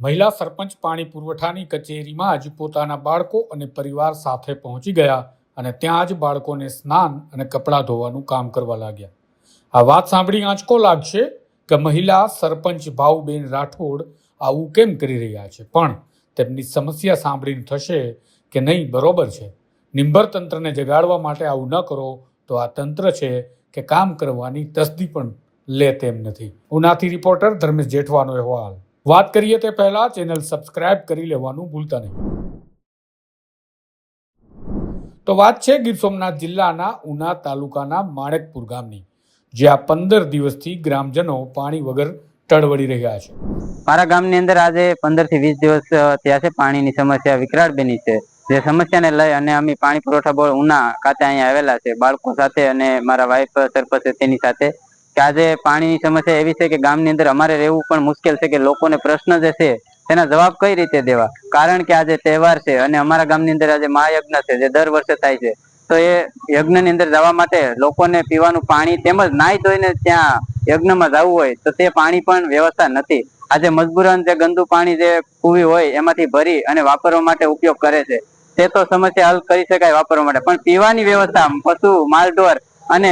મહિલા સરપંચ પાણી પુરવઠાની કચેરીમાં જ પોતાના બાળકો અને પરિવાર સાથે પહોંચી ગયા અને ત્યાં જ બાળકોને સ્નાન અને કપડાં ધોવાનું કામ કરવા લાગ્યા. આ વાત સાંભળી આંચકો લાગશે કે મહિલા સરપંચ ભાઉબેન રાઠોડ આવું કેમ કરી રહ્યા છે, પણ તેમની સમસ્યા સાંભળીને થશે કે નહીં બરોબર છે. નિંબર તંત્રને જગાડવા માટે આવું ન કરો તો આ તંત્ર છે કે કામ કરવાની તસદી પણ લે તેમ નથી. ઉનાથી રિપોર્ટર ધર્મેશ જેઠવાનો અહેવાલ. વાત કરીએ તે પહેલા ચેનલ સબસ્ક્રાઇબ કરી લેવાનું ભૂલતા નહીં. તો વાત છે ગીર સોમનાથ જિલ્લાના ઉના તાલુકાના માણેકપુર ગામની, જ્યાં પંદર દિવસથી ગ્રામજનો પાણી વગર ટળવળી રહ્યા છે. મારા ગામની અંદર આજે પંદરથી વીસ દિવસ ત્યાં છે. પાણીની સમસ્યા વિકરાળ બની છે. જે સમસ્યાને લઈ અને અમે પાણી પુરવઠા બોર્ડ ઉના ખાતે અહીંયા આવેલા છે. બાળકો સાથે અને મારા વાઇફ સરપંચ તેની સાથે કે આજે પાણીની સમસ્યા એવી છે કે ગામની અંદર અમારે રહેવું પણ મુશ્કેલ છે કે લોકોને પ્રશ્ન જે છે તેના જવાબ કઈ રીતે દેવા? કારણ કે આજે તહેવાર છે અને અમારા ગામની અંદર આજે મહાયજ્ઞ છે જે દર વર્ષે થાય છે. તો એ યજ્ઞની અંદર જવા માટે લોકોને પીવાનું પાણી તેમજ નાઈ ધોઈને ત્યાં યજ્ઞમાં જવું હોય તો તે પાણી પણ વ્યવસ્થા નથી. આજે મજબૂરન જે ગંદુ પાણી જે કુવી હોય એમાંથી ભરી અને વાપરવા માટે ઉપયોગ કરે છે. તે તો સમસ્યા હલ કરી શકાય વાપરવા માટે. પણ પીવાની વ્યવસ્થા, પશુ, માલઢોર અને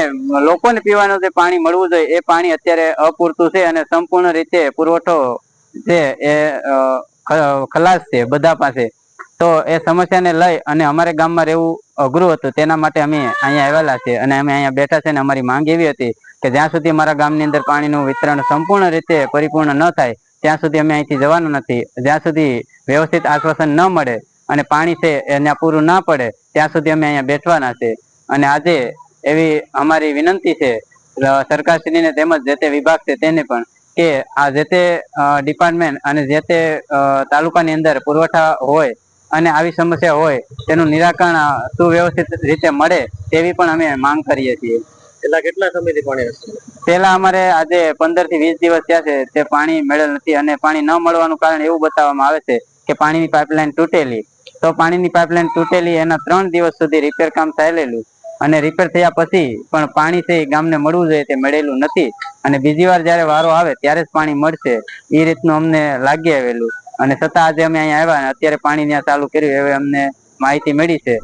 લોકોને પીવાનું જે પાણી મળવું જોઈએ, એ પાણી અત્યારે અપૂરતું છે અને સંપૂર્ણ રીતે પુરવઠો છે એ ખલાસ છે બધા પાસે. તો એ સમસ્યાને લઈ અને અમારે ગામમાં રહેવું અઘરું હતું, તેના માટે અમે અહીંયા આવેલા છે અને અમે અહીંયા બેઠા છે અને અમારી માંગ એવી હતી કે જ્યાં સુધી અમારા ગામની અંદર પાણીનું વિતરણ સંપૂર્ણ રીતે પરિપૂર્ણ ન થાય, ત્યાં સુધી અમે અહીંથી જવાનું નથી. જ્યાં સુધી વ્યવસ્થિત આશ્વાસન ન મળે અને પાણી છે, એ ત્યાં પૂરું ના પડે, ત્યાં સુધી અમે અહીંયા બેઠવાના છે. અને આજે એવી અમારી વિનંતી છે. સરકારશ્રીને તેમજ જે તે વિભાગ છે તેને પણ કે આ જે તે ડિપાર્ટમેન્ટ અને જે તે તાલુકાની અંદર પુરવઠા હોય અને આવી સમસ્યા હોય તેનું નિરાકરણ સુવ્યવસ્થિત રીતે મળે તેવી પણ અમે માંગ કરીએ છીએ. પેલા કેટલા સમયથી પાણી પેલા અમારે આજે પંદરથી વીસ દિવસ થયા છે તે પાણી મળેલ નથી અને પાણી ન મળવાનું કારણ એવું બતાવવામાં આવે છે કે પાણીની પાઇપલાઇન તૂટેલી. તો પાણીની પાઇપલાઇન તૂટેલી એના ત્રણ દિવસ સુધી રિપેર કામ ચાલેલું. અને રિપેર થયા પછી પણ પાણી છે એ ગામને મળવું જોઈએ, તે મળેલું નથી. અને બીજી વાર જયારે વારો આવે ત્યારે જ પાણી મળશે. એ રીતનું અમને લાગી આવેલું. અને છતાં આજે અમે અહીંયા આવ્યા અત્યારે પાણી ત્યાં ચાલુ કર્યું એવી અમને માહિતી મળી છે.